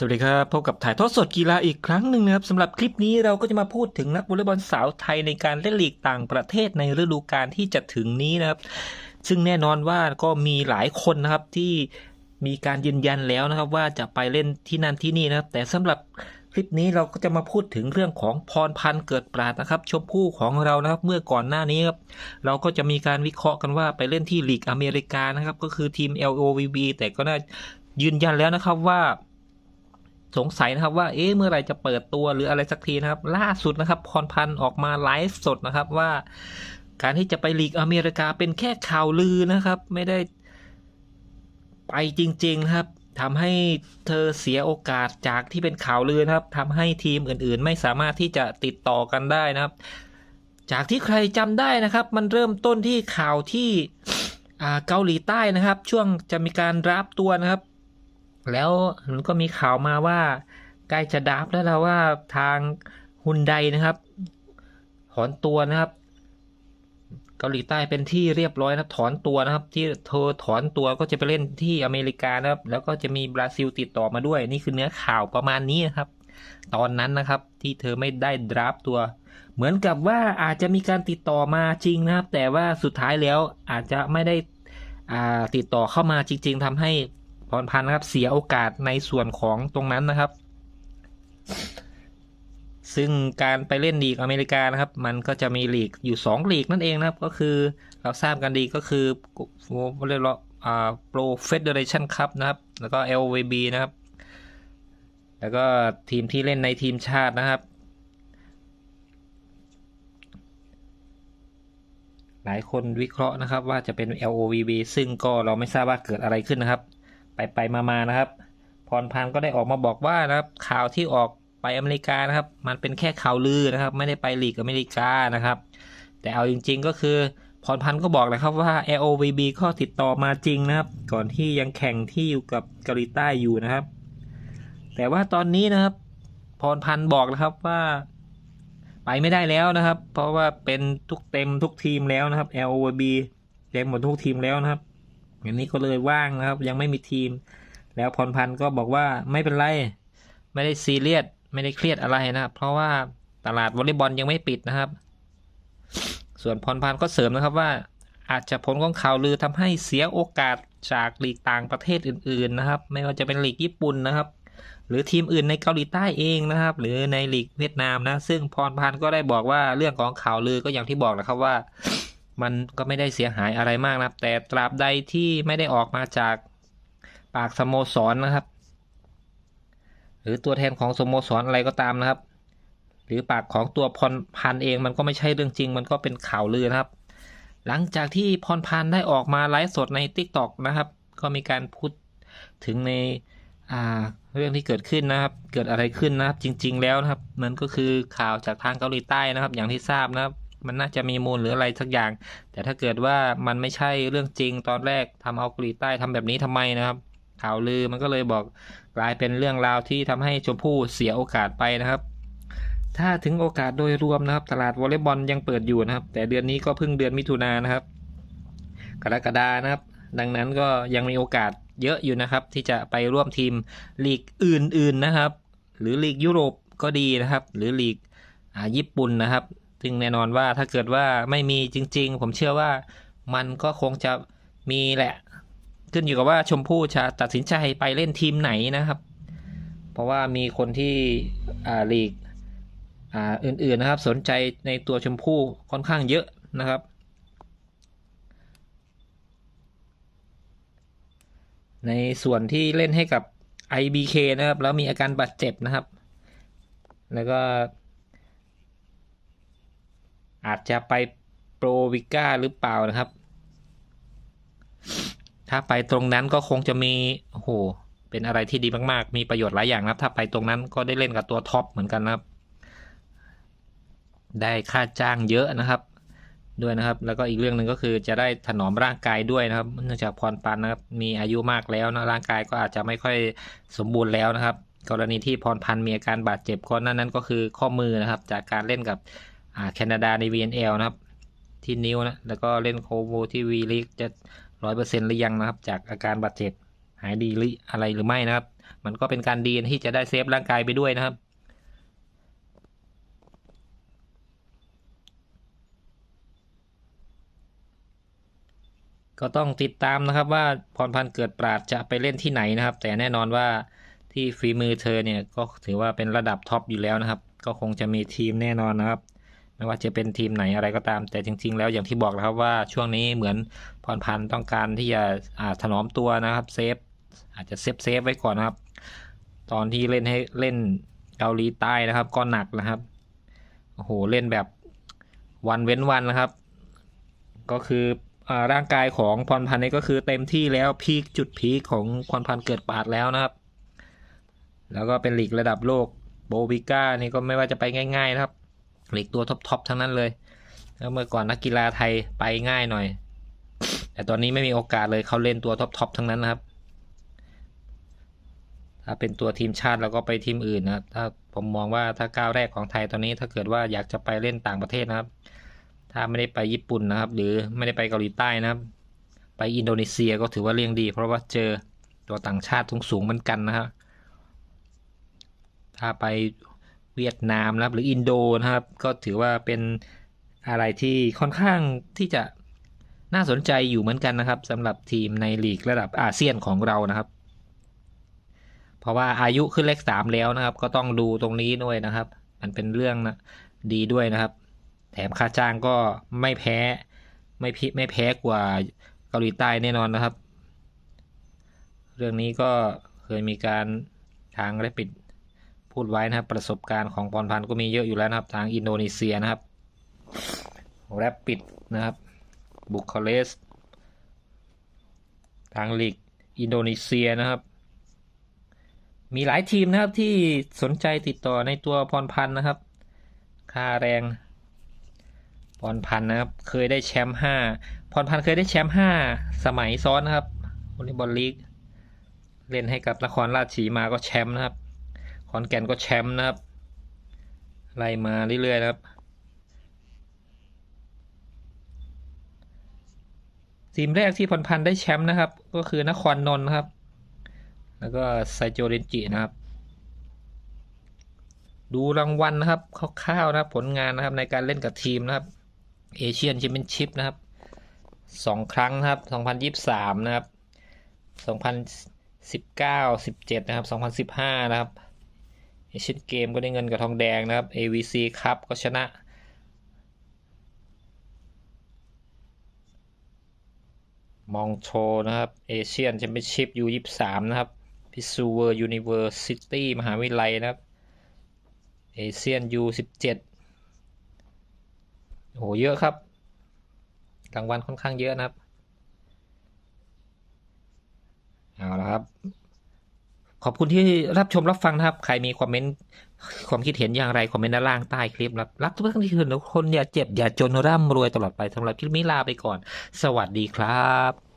สวัสดีครับ พบกับถ่ายทอดสดกีฬาอีกครั้งหนึ่งนะครับสำหรับคลิปนี้เราก็จะมาพูดถึงนักวอลเลย์บอลสาวไทยในการเล่นลีกต่างประเทศในฤดูกาลที่จะถึงนี้นะครับ ซึ่งแน่นอนว่าก็มีหลายคนนะครับที่มีการยืนยันแล้วนะครับว่าจะไปเล่นที่นั่นที่นี่นะครับ แต่สำหรับคลิปนี้เราก็จะมาพูดถึงเรื่องของพรพันธ์เกิดปราดนะครับ ชมพู่ของเรานะครับเมื่อก่อนหน้านี้ครับเราก็จะมีการวิเคราะห์กันว่าไปเล่นที่ลีกอเมริกานะครับ ก็คือทีม LOVB แต่ก็น่ายืนยันแล้วนะครับว่า สงสัยนะครับว่าเอ๊ะเมื่อไหรจะเปิดตัวหรืออะไรสักทีนะครับ ล่าสุดนะครับพรพันธ์ออกมาไลฟ์สดนะครับว่า การที่จะไปลีกอเมริกาเป็นแค่ข่าวลือนะครับ ไม่ได้ไปจริงๆนะครับทำให้เธอเสียโอกาสจากที่เป็นข่าวลือนะครับทำให้ทีมอื่นๆ ไม่สามารถที่จะติดต่อกันได้นะครับ จากที่ใครจำได้นะครับ มันเริ่มต้นที่ข่าวที่เกาหลีใต้นะครับ ช่วงจะมีการรับตัวนะครับ แล้วมันก็มีข่าวมาว่าใกล้จะดับแล้วแล้วว่าทางฮุนไดนะครับ ถอนตัวนะครับ เกาหลีใต้เป็นที่เรียบร้อยนะถอนตัวนะครับ ที่เธอถอนตัวก็จะไปเล่นที่อเมริกานะครับ แล้วก็จะมีบราซิลติดต่อมาด้วย นี่คือเนื้อข่าวประมาณนี้นะครับ ตอนนั้นนะครับที่เธอไม่ได้ดราฟตัว เหมือนกับว่าอาจจะมีการติดต่อมาจริงนะครับ แต่ว่าสุดท้ายแล้วอาจจะไม่ได้อ่าติดต่อเข้ามาจริง ๆทำให้ พรพันธ์นะครับ เสียโอกาสในส่วนของตรงนั้นนะครับ ซึ่งการไปเล่นลีกอเมริกานะครับ มันก็จะมีลีกอยู่ 2 ลีกนั่นเองนะครับ ก็คือเราทราบกันดีก็คือเรียกว่าอ่า Pro Federation Cup นะครับ แล้วก็ LVB นะครับ แล้วก็ทีมที่เล่นในทีมชาตินะครับ หลายคนวิเคราะห์นะครับว่าจะเป็น LOVB ซึ่งก็เราไม่ทราบว่าเกิดอะไรขึ้นนะครับ ไปไปมามานะครับพรพันธ์ก็ได้ออกมาบอกว่านะครับ ข่าวที่ออกไปอเมริกานะครับ มันเป็นแค่ข่าวลือนะครับ ไม่ได้ไปลีกอเมริกานะครับ แต่เอาจริง ๆ ก็คือพรพันธ์ก็บอกนะครับว่า LOVB ข้อติดต่อมาจริงนะครับ ก่อนที่ยังแข่งที่อยู่กับเกาหลีใต้อยู่นะครับ แต่ว่าตอนนี้นะครับ พรพันธ์บอกนะครับว่าไปไม่ได้แล้วนะครับ เพราะว่าเป็นทุกเต็มทุกทีมแล้วนะครับ LOVB เต็มหมดทุกทีมแล้วนะครับ อย่างนี้ก็เลยว่างนะครับ ยังไม่มีทีม แล้วพรพันธ์ก็บอกว่าไม่เป็นไร ไม่ได้ซีเรียสไม่ได้เครียดอะไรนะครับ เพราะว่าตลาดวอลเลย์บอลยังไม่ปิดนะครับ ส่วนพรพันธ์ก็เสริมนะครับว่า อาจจะผลของข่าวลือทำให้เสียโอกาสจากลีกต่างประเทศอื่น ๆนะครับ ไม่ว่าจะเป็นลีกญี่ปุ่นนะครับ หรือทีมอื่นในเกาหลีใต้เองนะครับ หรือในลีกเวียดนามนะ ซึ่งพรพันธ์ก็ได้บอกว่าเรื่องของข่าวลือก็อย่างที่บอกนะครับว่า มันก็ไม่ได้เสียหายอะไรมากนะครับ แต่ตราบใดที่ไม่ได้ออกมาจากปากสโมสรนนะครับ หรือตัวแทนของสโมสรอะไรก็ตามนะครับ หรือปากของตัวพรพันเองมันก็ไม่ใช่เรื่องจริง มันก็เป็นข่าวลือนะครับ หลังจากที่พรพันได้ออกมาไลฟ์สดใน t ิ k t o k นะครับ ก็มีการพูดถึงในอ่าเรื่องที่เกิดขึ้นนะครับ เกิดอะไรขึ้นนะครับ จริง ๆ แล้วนะครับ มันก็คือข่าวจากทางเกาหลีใต้นะครับ อย่างที่ทราบนะครับ มันน่าจะมีมูลหรืออะไรสักอย่าง แต่ถ้าเกิดว่ามันไม่ใช่เรื่องจริงตอนแรกทำเอาเกาหลีใต้ทำแบบนี้ทำไมนะครับ ข่าวลือมันก็เลยบอกกลายเป็นเรื่องราวที่ทำให้ชมพู่เสียโอกาสไปนะครับ ถ้าถึงโอกาสโดยรวมนะครับ ตลาดวอลเลย์บอลยังเปิดอยู่นะครับ แต่เดือนนี้ก็เพิ่งเดือนมิถุนายนนะครับ กรกฎานะครับ ดังนั้นก็ยังมีโอกาสเยอะอยู่นะครับ ที่จะไปร่วมทีมลีกอื่น ๆนะครับ หรือลีกยุโรปก็ดีนะครับ หรือลีกญี่ปุ่นนะครับ ซึ่งแน่นอนว่าถ้าเกิดว่าไม่มีจริง ๆ ผมเชื่อว่ามันก็คงจะมีแหละ ขึ้นอยู่กับว่าชมพู่จะตัดสินใจไปเล่นทีมไหนนะครับ เพราะว่ามีคนที่อ่าลีกอ่าอื่นๆนะครับ สนใจในตัวชมพู่ค่อนข้างเยอะนะครับ ในส่วนที่เล่นให้กับ IBK นะครับ แล้วมีอาการบาดเจ็บนะครับ แล้วก็ อาจจะไปโปรวิก้าหรือเปล่านะครับ ถ้าไปตรงนั้นก็คงจะมีโอ้โหเป็นอะไรที่ดีมากๆ มีประโยชน์หลายอย่างนะครับ ถ้าไปตรงนั้นก็ได้เล่นกับตัวท็อปเหมือนกันนะครับ ได้ค่าจ้างเยอะนะครับ ด้วยนะครับ แล้วก็อีกเรื่องหนึ่งก็คือจะได้ถนอมร่างกายด้วยนะครับ เนื่องจากพรปันนะครับ มีอายุมากแล้วนะร่างกายก็อาจจะไม่ค่อยสมบูรณ์แล้วนะครับ กรณีที่พรพันธ์มีอาการบาดเจ็บก่อนนั้นนั้นก็คือข้อมือนะครับ จากการเล่นกับ อ่าแคนาดาใน VNL นะครับ ที่นิ้วนะ แล้วก็เล่นโคโวที่วีลีกจะร้อยเปอร์เซ็นต์หรือยังนะครับ จากอาการบาดเจ็บหายดีหรืออะไรหรือไม่นะครับ มันก็เป็นการดีที่จะได้เซฟร่างกายไปด้วยนะครับก็ต้องติดตามนะครับว่าพรพันธ์เกิดปราดจะไปเล่นที่ไหนนะครับ แต่แน่นอนว่าที่ฝีมือเธอเนี่ยก็ถือว่าเป็นระดับท็อปอยู่แล้วนะครับ ก็คงจะมีทีมแน่นอนนะครับ ไม่ว่าจะเป็นทีมไหนอะไรก็ตาม แต่จริง ๆ แล้วอย่างที่บอกนะครับว่าช่วงนี้เหมือนพรพันธ์ต้องการที่จะอาถนอมตัวนะครับเซฟอาจจะเซฟเซฟไว้ก่อนนะครับ ตอนที่เล่นให้เล่นเกาหลีใต้นะครับ ก็หนักนะครับโอ้โหเล่นแบบวันเว้นวันนะครับ ก็คืออร่างกายของพรพันธ์นี่ก็คือเต็มที่แล้วพีคจุดพีคของพรพันธ์เกิดปาดแล้วนะครับ แล้วก็เป็นหลีกระดับโลกโบวิก้านี่ก็ไม่ว่าจะไปง่าย ๆ นะครับ ลีกตัวท็อปๆทั้งนั้นเลย แล้วเมื่อก่อนนักกีฬาไทยไปง่ายหน่อย แต่ตอนนี้ไม่มีโอกาสเลยเขาเล่นตัวท็อปๆทั้งนั้นนะครับ ถ้าเป็นตัวทีมชาติแล้วก็ไปทีมอื่นนะถ้าผมมองว่าถ้าก้าวแรกของไทยตอนนี้ถ้าเกิดว่าอยากจะไปเล่นต่างประเทศนะครับ ถ้าไม่ได้ไปญี่ปุ่นนะครับ หรือไม่ได้ไปเกาหลีใต้นะครับ ไปอินโดนีเซียก็ถือว่าเลี่ยงดี เพราะว่าเจอตัวต่างชาติสูงเหมือนกันนะครับถ้าไป เวียดนามนะครับ หรืออินโดนะครับ ก็ถือว่าเป็นอะไรที่ค่อนข้างที่จะน่าสนใจอยู่เหมือนกันนะครับสำหรับทีมในลีกระดับอาเซียนของเรานะครับ เพราะว่าอายุขึ้นเลขสามแล้วนะครับ ก็ต้องดูตรงนี้ด้วยนะครับ มันเป็นเรื่องนะดีด้วยนะครับ แถมค่าจ้างก็ไม่แพ้ไม่พิไม่แพ้กว่าเกาหลีใต้แน่นอนนะครับ เรื่องนี้ก็เคยมีการทางได้ปิด พูดไว้นะครับ ประสบการณ์ของพรพันธ์ก็มีเยอะอยู่แล้วนะครับ ทางอินโดนีเซียนะครับแรปปิดนะครับ บุคาเรสต์ทางลีกอินโดนีเซียนะครับ มีหลายทีมนะครับที่สนใจติดต่อในตัวพรพันธ์นะครับ ค่าแรงพรพันธ์นะครับ เคยได้แชมป์ห้าพรพันธ์เคยได้แชมป์ห้าสมัยซ้อนนะครับวอลเลย์บอลลีกเล่นให้กับนครราชสีมาก็แชมป์นะครับ ขอนแก่นก็แชมป์นะครับ ไล่มาเรื่อยๆนะครับทีมแรกที่พรพันธ์ได้แชมป์นะครับ ก็คือนครนนท์นครับ แล้วก็ไซโจเรนจินะครับ ดูรางวัลนะครับคร่าวๆนะครับผลงานนะครับในการเล่นกับทีมนะครับเอเชียนแชมเปี้ยนชิพนะครับสองครั้งนะครับสองพันยี่สามนะครับสองพันสิบเก้าสิบเจ็ดนะครับสองพันสิบห้านะครับ เอเชียนเกมก็ได้เงินกับทองแดงนะครับ AVC ครับก็ชนะ มองโชนะครับเอเชียนแชมเปี้ยนชิพยูยี่สามนะครับพิซูเวอร์ยูนิเวอร์ซิตี้มหาวิทยาลัยนะครับเอเชียนยูสิบเจ็ดโหเยอะครับรางวัลค่อนข้างเยอะนะครับ เอาละครับ ขอบคุณที่รับชมรับฟังนะครับ ใครมีคอมเมนต์ความคิดเห็นอย่างไร คอมเมนต์ด้านล่างใต้คลิปรับรักทุกท่านที่คือทุกคนอย่าเจ็บอย่าจนร่ำรวยตลอดไปสำหรับคลิปนี้ลาไปก่อน สวัสดีครับ